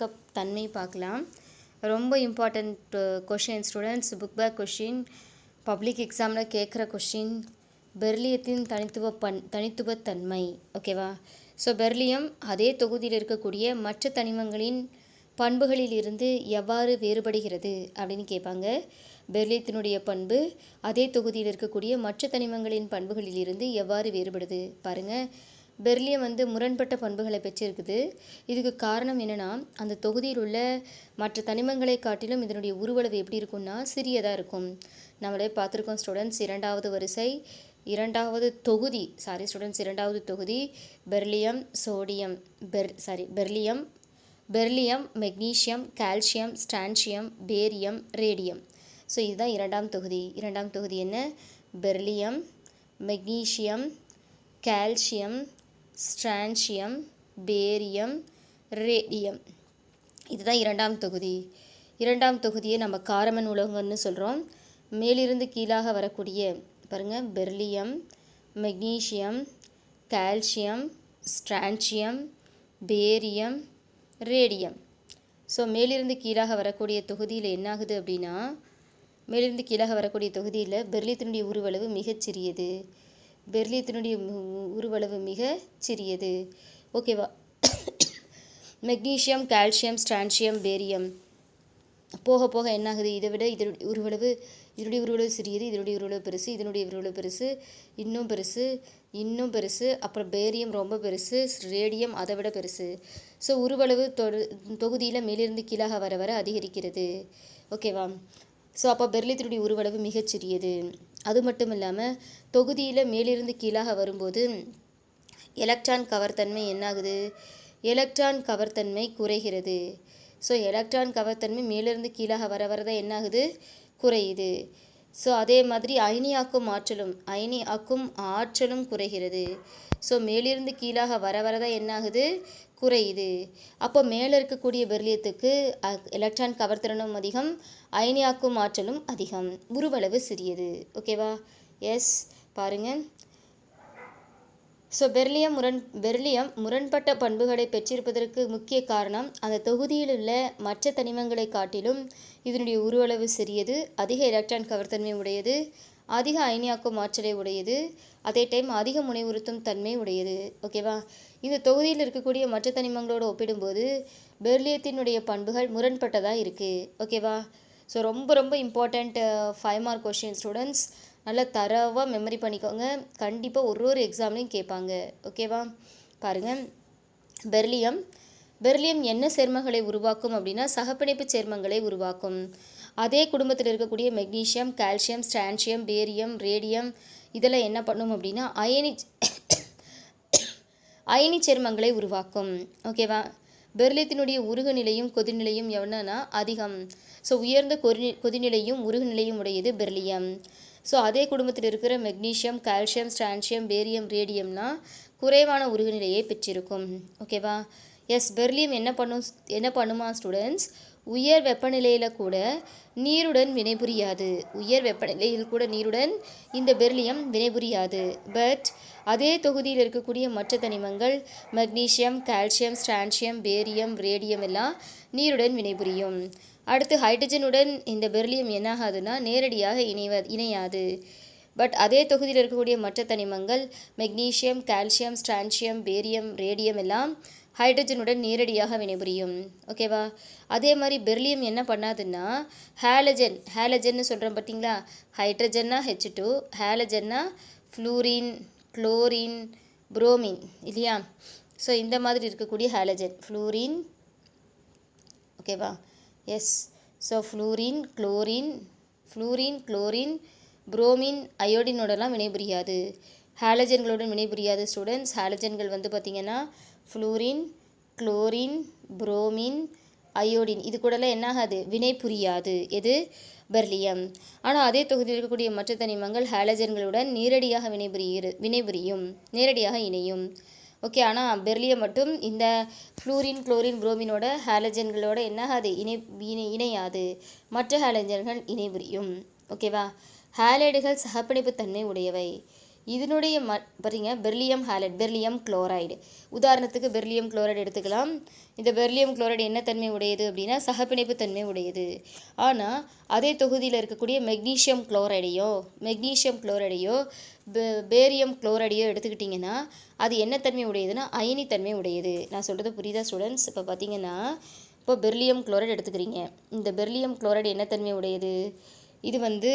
இயக்க தன்மை பார்க்கலாம். ரொம்ப important question students book back question public எக்ஸாமில் கேட்குற கொஷின் பெர்லியத்தின் தனித்துவ பண் தனித்துவத்தன்மை ஓகேவா ஸோ பெர்லியம் அதே தொகுதியில் இருக்கக்கூடிய மற்ற தனிமங்களின் பண்புகளில் இருந்து எவ்வாறு வேறுபடுகிறது அப்படின்னு கேட்பாங்க. பெர்லியத்தினுடைய பண்பு அதே தொகுதியில் இருக்கக்கூடிய மற்ற தனிமங்களின் பண்புகளில் இருந்து எவ்வாறு வேறுபடுது பாருங்கள் பெர்லியம் வந்து முரண்பட்ட பண்புகளை பெற்றிருக்குது. இதுக்கு காரணம் என்னென்னா அந்த தொகுதியில் உள்ள மற்ற தனிமங்களை காட்டிலும் இதனுடைய உருவளவு எப்படி இருக்கும்னா சிறியதாக இருக்கும். நம்மளே பார்த்துருக்கோம் ஸ்டூடெண்ட்ஸ் இரண்டாவது வரிசை இரண்டாவது தொகுதி சாரி ஸ்டூடெண்ட்ஸ் இரண்டாவது தொகுதி beryllium sodium per sorry beryllium beryllium magnesium calcium strontium barium radium. So இதுதான் இரண்டாம் தொகுதி. இரண்டாம் தொகுதி என்ன? Beryllium magnesium calcium strontium barium radium. இதுதான் இரண்டாம் தொகுதி. இரண்டாம் தொகுதியை நம்ம காரமன் உலோகங்கள்னு சொல்கிறோம் மேலிருந்து கீழாக வரக்கூடிய பாருங்கள் beryllium magnesium calcium strontium barium radium. So மேலிருந்து கீழாக வரக்கூடிய தொகுதியில் என்னாகுது அப்படின்னா மேலிருந்து கீழாக வரக்கூடிய தொகுதியில் பெர்லியத்தினுடைய உருவளவு மிகச்சிறியது பெர்லியத்தினுடைய உருவளவு மிக சிறியது. ஓகேவா? மெக்னீஷியம் கால்சியம் ஸ்ட்ரான்சியம் பேரியம் போக போக என்னாகுது? இதை விட இதனுடைய உருவளவு இதனுடைய உருவளவு சிறியது இதனுடைய உருவளவு பெருசு இதனுடைய உருவளவு பெருசு இன்னும் பெருசு இன்னும் பெருசு அப்புறம் பேரியம் ரொம்ப பெருசு ரேடியம் அதை விட பெருசு. ஸோ உருவளவு தொடு தொகுதியில் மேலிருந்து கீழாக வர வர அதிகரிக்கிறது. ஓகேவா? ஸோ அப்போ பெர்லித்தினுடைய உருவளவு மிகச்சிறியது அது மட்டும் இல்லாமல் தொகுதியில் மேலிருந்து கீழாக வரும்போது எலக்ட்ரான் தன்மை என்னாகுது? எலக்ட்ரான் தன்மை குறைகிறது. ஸோ எலக்ட்ரான் கவர்த்தன்மை மேலிருந்து கீழாக வர வரதான் என்னாகுது? குறையுது. ஸோ அதே மாதிரி அயனியாக்கும் ஆற்றலும் அயனியாக்கும் ஆற்றலும் குறைகிறது. ஸோ மேலிருந்து கீழாக வர வரதான் என்னாகுது? குறையுது. அப்போ மேலே இருக்கக்கூடிய பெர்லியத்துக்கு எலக்ட்ரான் கவர்த்திறனும் அதிகம் அயனியாக்கும் ஆற்றலும் அதிகம். உருவளவு சிறியது. ஓகேவா எஸ் பாருங்கள் ஸோ பெர்லியம் முரண் பெர்லியம் முரண்பட்ட பண்புகளை பெற்றிருப்பதற்கு முக்கிய காரணம் அந்த தொகுதியில் உள்ள மற்ற தனிமங்களை காட்டிலும் இதனுடைய உருவளவு சிறியது அதிக எலக்ட்ரான் கவர்த்தன்மை உடையது அதிக அயனியாக்கும் ஆற்றலை உடையது அதே டைம் அதிக முனைவுறுத்தும் தன்மை உடையது. ஓகேவா இந்த தொகுதியில் இருக்கக்கூடிய மற்ற தனிமங்களோடு ஒப்பிடும்போது பெர்லியத்தினுடைய பண்புகள் முரண்பட்டதாக இருக்குது ஓகேவா ஸோ ரொம்ப ரொம்ப important five mark question students நல்லா தரவாக மெமரி பண்ணிக்கோங்க. கண்டிப்பாக ஒரு ஒரு எக்ஸாம்லேயும் கேட்பாங்க. ஓகேவா பாருங்கள் பெர்லியம். பெர்லியம் என்ன சேர்மங்களை உருவாக்கும் அப்படின்னா சகப்பிணைப்பு சேர்மங்களை உருவாக்கும். அதே குடும்பத்தில் இருக்கக்கூடிய magnesium calcium strontium barium radium இதெல்லாம் என்ன பண்ணும் அப்படின்னா அயனி அயனி சேர்மங்களை உருவாக்கும். ஓகேவா பெர்லியத்தினுடைய உருகுநிலையும் கொதிநிலையும் எவ்வளோன்னா அதிகம். ஸோ உயர்ந்த கொதி கொதிநிலையும் உருகுநிலையும் உடையது பெர்லியம் ஸோ அதே குடும்பத்தில் இருக்கிற மெக்னீஷியம் கால்சியம் ஸ்டான்சியம் பேரியம் ரேடியம்னா குறைவான உருகுநிலையை பெற்றிருக்கும். ஓகேவா எஸ் பெர்லியம் என்ன பண்ணும் என்ன பண்ணுமா ஸ்டூடெண்ட்ஸ் உயர் வெப்பநிலையில் கூட நீருடன் வினைபுரியாது. உயர் வெப்பநிலையில் கூட நீருடன் இந்த பெர்லியம் வினைபுரியாது. பட் அதே தொகுதியில் இருக்கக்கூடிய மற்ற தனிமங்கள் magnesium calcium strontium barium radium எல்லாம் நீருடன் வினைபுரியும். அடுத்து ஹைட்ரஜனுடன் இந்த பெர்லியம் என்னாகாதுன்னா நேரடியாக இணைவ இணையாது. பட் அதே தொகுதியில் இருக்கக்கூடிய மற்ற தனிமங்கள் magnesium calcium strontium barium radium எல்லாம் ஹைட்ரஜனுடன் நேரடியாக வினைபுரியும். ஓகேவா அதே மாதிரி பெர்லியம் என்ன பண்ணாதுன்னா ஹேலஜன் ஹேலஜன்னு சொல்கிறோம் பார்த்தீங்களா ஹைட்ரஜன்னா ஹெச் டூ ஹேலஜன்னா ஃப்ளூரின் குளோரின் புரோமின் இல்லையா? ஸோ இந்த மாதிரி இருக்கக்கூடிய ஹேலஜன். ஃப்ளூரின் ஓகேவா yes so fluorine chlorine fluorine chlorine bromine அயோடினோடலாம் வினைபுரியாது. ஹாலஜன்களுடன் வினைபுரியாது ஸ்டூடெண்ட்ஸ் ஹாலஜன்கள் வந்து பார்த்திங்கன்னா ஃப்ளூரின் குளோரின் புரோமின் அயோடின் இது கூடலாம் என்னாகாது? வினை புரியாது எது? பெர்லியம் ஆனால் அதே தொகுதியில் இருக்கக்கூடிய மற்ற தனிமங்கள் ஹாலஜன்களுடன் நேரடியாக வினைபுரியிரு வினைபுரியும் நேரடியாக இணையும். ஓகே ஆனால் பெர்லியம் மட்டும் இந்த ஃப்ளூரின் குளோரின் புரோமினோட ஹாலஜன்களோட என்னாகாது? இணை இணை இணையாது. மற்ற ஹாலஜன்கள் இணைபுரியும். ஓகேவா ஹாலைடுகள் சகப்பிணைப்பு தன்மை உடையவை. இதனுடைய ம பாருங்க பெர்லியம் ஹாலட் பெர்லியம் குளோரைடு உதாரணத்துக்கு பெர்லியம் குளோரைடு எடுத்துக்கலாம். இந்த பெர்லியம் குளோரைடு என்ன தன்மை உடையது அப்படின்னா சகப்பிணைப்பு தன்மை உடையது. ஆனால் அதே தொகுதியில் இருக்கக்கூடிய மெக்னீஷியம் குளோரைடையோ மெக்னீஷியம் குளோரைடையோ பேரியம் குளோரைடையோ எடுத்துக்கிட்டிங்கன்னா அது என்ன தன்மை உடையதுன்னா அயனித்தன்மை உடையது. நான் சொல்கிறது புரியுதா ஸ்டூடெண்ட்ஸ் இப்போ பார்த்தீங்கன்னா இப்போ பெர்லியம் குளோரைடு எடுத்துக்கிறீங்க. இந்த பெர்லியம் குளோரைடு என்ன தன்மை உடையது? இது வந்து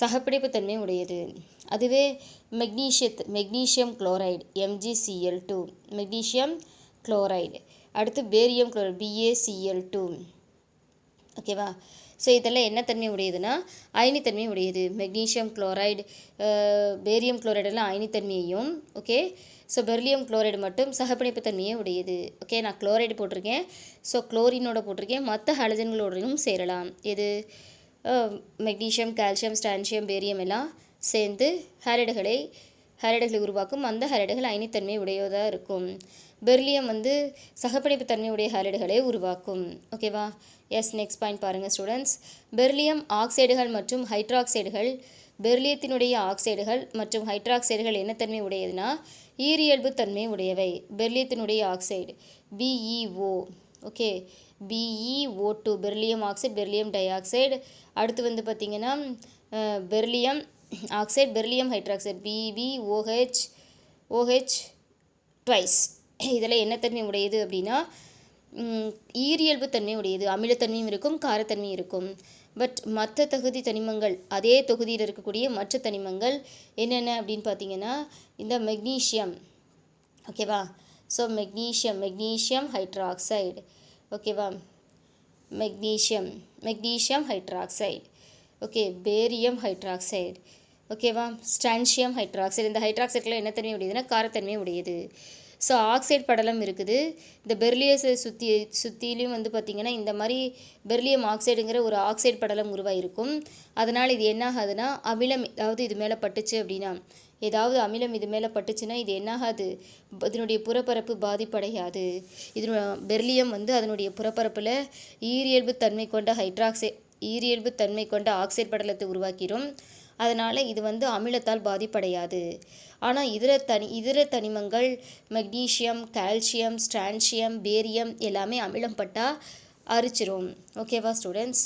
சகப்பிடிப்பு தன்மை உடையது அதுவே மெக்னீஷியத் magnesium chloride MgCl two magnesium chloride. அடுத்து பேரியம் குளோரைடு பிஏசிஎல் டூ. ஓகேவா ஸோ இதெல்லாம் என்ன தன்மை உடையதுன்னா அயனித்தன்மை உடையது மெக்னீஷியம் குளோரைடு பேரியம் குளோரைடெல்லாம் அயனித்தன்மையையும் ஓகே ஸோ பெர்லியம் குளோரைடு மட்டும் சகப்பிணைப்பு தன்மையே உடையது ஓகே நான் குளோரைடு போட்டிருக்கேன். ஸோ குளோரினோட போட்டிருக்கேன். மற்ற ஹலஜன்களோடையும் சேரலாம். எது? மெக்னீஷியம் கால்சியம் ஸ்டான்சியம் பேரியம் எல்லாம் சேர்ந்து ஹாலைடுகளை ஹாலைடுகளை உருவாக்கும். அந்த ஹாலைடுகள் அயனித்தன்மை உடையதாக இருக்கும். பெர்லியம் வந்து சகப்படைப்பு தன்மை உடைய உருவாக்கும். ஓகேவா எஸ் நெக்ஸ்ட் பாயிண்ட் பாருங்கள் ஸ்டூடெண்ட்ஸ் பெர்லியம் ஆக்சைடுகள் மற்றும் ஹைட்ராக்சைடுகள் பெர்லியத்தினுடைய ஆக்சைடுகள் மற்றும் ஹைட்ராக்சைடுகள் என்ன தன்மை உடையதுன்னா ஈரியல்பு தன்மை உடையவை. பெர்லியத்தினுடைய oxide BeO okay BeO two beryllium oxide beryllium dioxide அடுத்து வந்து பார்த்திங்கன்னா beryllium oxide beryllium hydroxide BeOH OH twice இதில் என்ன தன்மை உடையது அப்படின்னா ஈரியல்பு தன்மை உடையது. அமிலத்தன்மையும் இருக்கும் காரத்தன்மையும் இருக்கும். பட் மற்ற தகுதி தனிமங்கள் அதே தொகுதியில் இருக்கக்கூடிய மற்ற தனிமங்கள் என்னென்ன அப்படின்னு பார்த்தீங்கன்னா இந்த மெக்னீஷியம் ஓகேவா? ஸோ மெக்னீஷியம் மெக்னீஷியம் ஹைட்ராக்சைடு ஓகேவா magnesium magnesium hydroxide okay barium hydroxide ஓகேவா ஸ்டான்ஷியம் ஹைட்ராக்சைடு இந்த ஹைட்ராக்சைடில் என்ன தன்மை உடையதுன்னா காரத்தன்மை உடையது. ஸோ ஆக்சைடு படலம் இருக்குது. இந்த பெர்லியஸை சுற்றி சுற்றிலையும் வந்து பார்த்திங்கன்னா இந்த மாதிரி பெர்லியம் ஆக்சைடுங்கிற ஒரு ஆக்சைடு படலம் உருவாயிருக்கும். அதனால் இது என்ன ஆகுதுன்னா அமிலம் ஏதாவது இது மேலே பட்டுச்சு அப்படின்னா ஏதாவது அமிலம் இது மேலே பட்டுச்சுன்னா இது என்னாகாது? இதனுடைய புறப்பரப்பு பாதிப்படையாது. இது பெர்லியம் வந்து அதனுடைய புறப்பரப்பில் ஈரியல்பு தன்மை கொண்ட ஹைட்ராக்சை ஈரியல்பு தன்மை கொண்ட ஆக்சைடு படலத்தை உருவாக்கிடும் அதனால் இது வந்து அமிலத்தால் பாதிப்படையாது. ஆனால் இதர தனி இதர தனிமங்கள் மெக்னீஷியம் கால்சியம் ஸ்ட்ரான்சியம் பேரியம் எல்லாமே அமிலம் பட்டால் அரிச்சிரும். ஓகேவா ஸ்டூடெண்ட்ஸ்?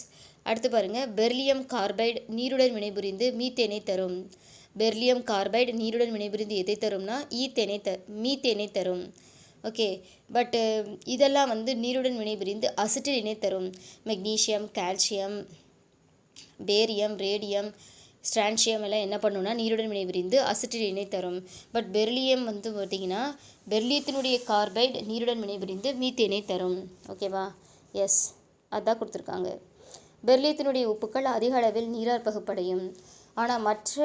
அடுத்து பாருங்கள் பெர்லியம் கார்பைடு நீருடன் வினைபுரிந்து மீத்தேனை தரும். பெர்லியம் கார்பைடு நீருடன் வினைபுரிந்து எதை தரும்னா ஈத்தேனை த மீத்தேனை தரும். ஓகே. பட்டு இதெல்லாம் வந்து நீருடன் வினைபுரிந்து அசிட்டிலினை தரும். Magnesium calcium barium radium strontium எல்லாம் என்ன பண்ணுன்னா நீருடன் வினைபுரிந்து அசிட்டிலினை தரும். பட் பெர்லியம் வந்து பார்த்திங்கன்னா பெர்லியத்தினுடைய கார்பைடு நீருடன் வினைபுரிந்து மீத்தேனை தரும். ஓகேவா? எஸ். அதான் கொடுத்துருக்காங்க. பெர்லியத்தினுடைய உப்புக்கள் அதிக அளவில் நீரார் பகுப்படையும் ஆனால் மற்ற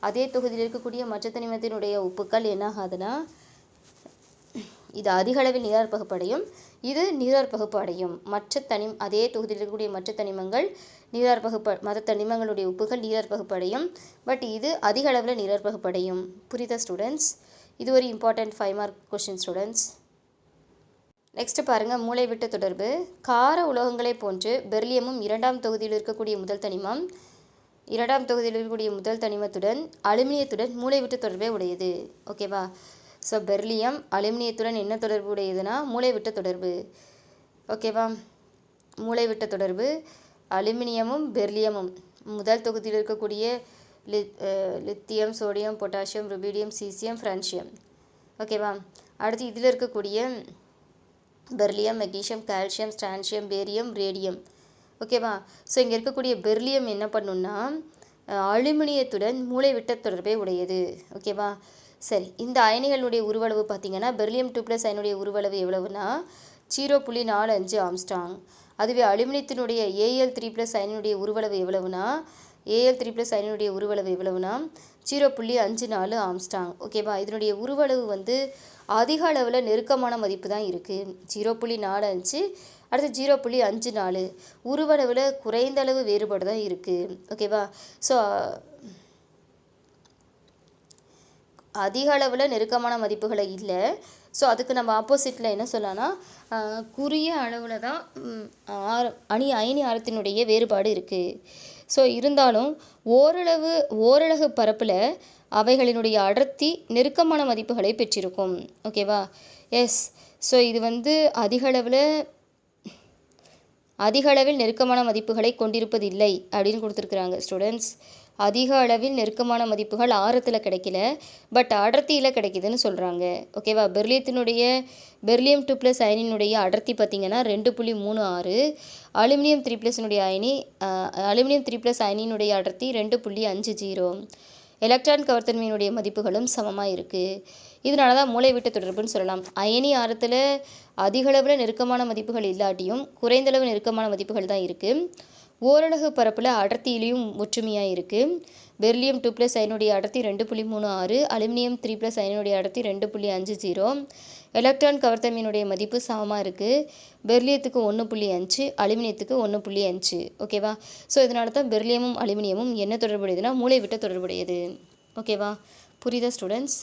அதே தொகுதியில் இருக்கக்கூடிய மற்ற தனிமத்தினுடைய உப்புக்கள் என்ன ஆகுதுன்னா இது அதிக அளவில் நீரார் பகுப்படையும் இது நீரார் பகுப்பு அடையும் மற்ற தனி அதே தொகுதியில் இருக்கக்கூடிய மற்ற தனிமங்கள் நீரார் பகுப்பு மற்ற தனிமங்களுடைய உப்புகள் நீரார் பகுப்படையும் பட் இது அதிக அளவில் நீரார் பகுப்படையும். புரியுதா ஸ்டூடெண்ட்ஸ் இது ஒரு important five mark question students next பாருங்கள் மூளைவிட்ட தொடர்பு. கார உலோகங்களைப் போன்று பெர்லியமும் இரண்டாம் தொகுதியில் இருக்கக்கூடிய முதல் தனிமம் இரண்டாம் தொகுதியில் இருக்கக்கூடிய முதல் தனிமத்துடன் அலுமினியத்துடன் மூளைவிட்ட தொடர்பே உடையது. ஓகேவா ஸோ பெர்லியம் அலுமினியத்துடன் என்ன தொடர்பு உடையதுன்னா மூளைவிட்ட தொடர்பு. ஓகேவா மூளைவிட்ட தொடர்பு அலுமினியமும் பெர்லியமும் முதல் தொகுதியில் இருக்கக்கூடிய லி lithium sodium potassium rubidium caesium francium ஓகேவா அடுத்து இதில் இருக்கக்கூடிய beryllium magnesium calcium strontium barium radium ஓகேவா? ஸோ இங்கே இருக்கக்கூடிய பெர்லியம் என்ன பண்ணுன்னா அலுமினியத்துடன் மூளைவிட்ட தொடர்பை உடையது. ஓகேவா? சரி இந்த அயனிகளுடைய உருவளவு பார்த்திங்கன்னா பெர்லியம் டூ ப்ளஸ் அயனுடைய உருவளவு எவ்வளவுனா ஜீரோ புள்ளி நாலு அஞ்சு ஆம்ஸ்டாங் அதுவே அலுமினியத்தினுடைய ஏஎல் த்ரீ ப்ளஸ் அயனுடைய உருவளவு எவ்வளவுனா ஏஎல் த்ரீ ப்ளஸ் அயனுடைய உருவளவு எவ்வளவுனா ஜீரோ புள்ளி அஞ்சு நாலு ஆம்ஸ்டாங் ஓகேவா? இதனுடைய உருவளவு வந்து அதிக அளவில் நெருக்கமான மதிப்பு தான் இருக்குது ஜீரோ புள்ளி நாலு அஞ்சு அடுத்து ஜீரோ புள்ளி அஞ்சு நாலு. உருவளவில் குறைந்த அளவு வேறுபாடு தான் இருக்குது ஓகேவா ஸோ அதிக அளவில் நெருக்கமான மதிப்புகளை இல்லை. ஸோ அதுக்கு நம்ம ஆப்போசிட்டில் என்ன சொல்லலாம்னா குறுகிய அளவில் தான் ஆர் அணி அயனி ஆரத்தினுடைய வேறுபாடு இருக்குது ஸோ இருந்தாலும் ஓரளவு ஓரலகு பரப்பில் அவைகளினுடைய அடர்த்தி நெருக்கமான மதிப்புகளை பெற்றிருக்கும். ஓகேவா எஸ் ஸோ இது வந்து அதிக அளவில் அதிக அளவில் நெருக்கமான மதிப்புகளை கொண்டிருப்பதில்லை அப்படின்னு கொடுத்துருக்குறாங்க ஸ்டூடெண்ட்ஸ் அதிக அளவில் நெருக்கமான மதிப்புகள் ஆரத்தில் கிடைக்கல பட் அடர்த்தியில் கிடைக்குதுன்னு சொல்கிறாங்க ஓகேவா பெர்லியத்தினுடைய பெர்லியம் டூ ப்ளஸ் அயனினுடைய அடர்த்தி பார்த்திங்கன்னா ரெண்டு புள்ளி மூணு ஆறு அலுமினியம் த்ரீ ப்ளஸ்னுடைய அயனி அலுமினியம் த்ரீ ப்ளஸ் அயனினுடைய அடர்த்தி ரெண்டு புள்ளி அஞ்சு ஜீரோ. எலக்ட்ரான் கவர்த்தன்மையினுடைய மதிப்புகளும் சமமாக இருக்குது இதனால தான் மூளை மூளைவிட்ட தொடர்புன்னு சொல்லலாம். அயனி ஆரத்தில் அதிகளவில் நெருக்கமான மதிப்புகள் இல்லாட்டியும் குறைந்தளவு நெருக்கமான மதிப்புகள் தான் இருக்குது ஓரலகு பரப்பில் அடர்த்தியிலையும் ஒற்றுமையாக இருக்குது பெர்லியம் டூ ப்ளஸ் அயனுடைய அடர்த்தி ரெண்டு புள்ளி மூணு ஆறு அலுமினியம் த்ரீ ப்ளஸ் அயனுடைய அடர்த்தி ரெண்டு புள்ளி அஞ்சு ஜீரோ. எலக்ட்ரான் கவர்த்தமீனுடைய மதிப்பு சமமாக இருக்குது பெர்லியத்துக்கு ஒன்று புள்ளி அஞ்சு அலுமினியத்துக்கு ஒன்று புள்ளி அஞ்சு. ஓகேவா ஸோ இதனால தான் பெர்லியமும் அலுமினியமும் என்ன தொடர்புடையதுன்னா மூளை விட்ட தொடர்புடையது. ஓகேவா புரியுதா ஸ்டூடெண்ட்ஸ்